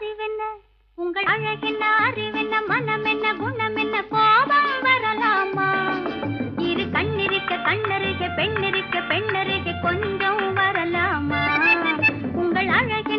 அறிவென்ன? உங்கள் அழகின் அறிவென்ன? மனம் என்ன? குணம் என்ன? கோபம் வரலாமா? இரு கண்ணிருக்க கண்ணருக பெண்ணிருக்க பெண்ணருக கொஞ்சம் வரலாமா? உங்கள் அழகி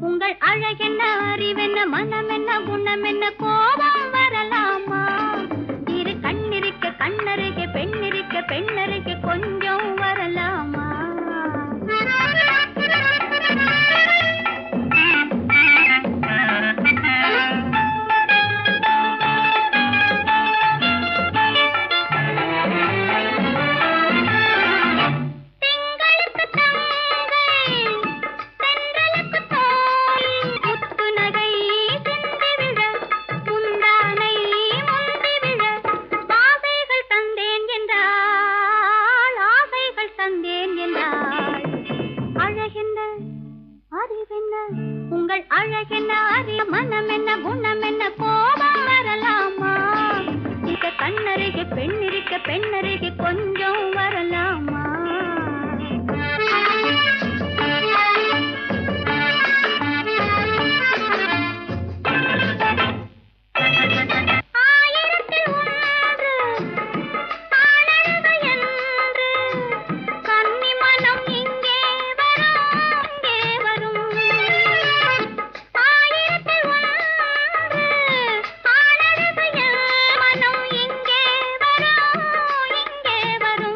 உங்கள் அழகென்ன அறிவென்ன மனம் என்ன குணம் என்ன கோபம் உங்கள் அழகென்ன அறிய மனம் என்ன குணம் என்ன கோபம்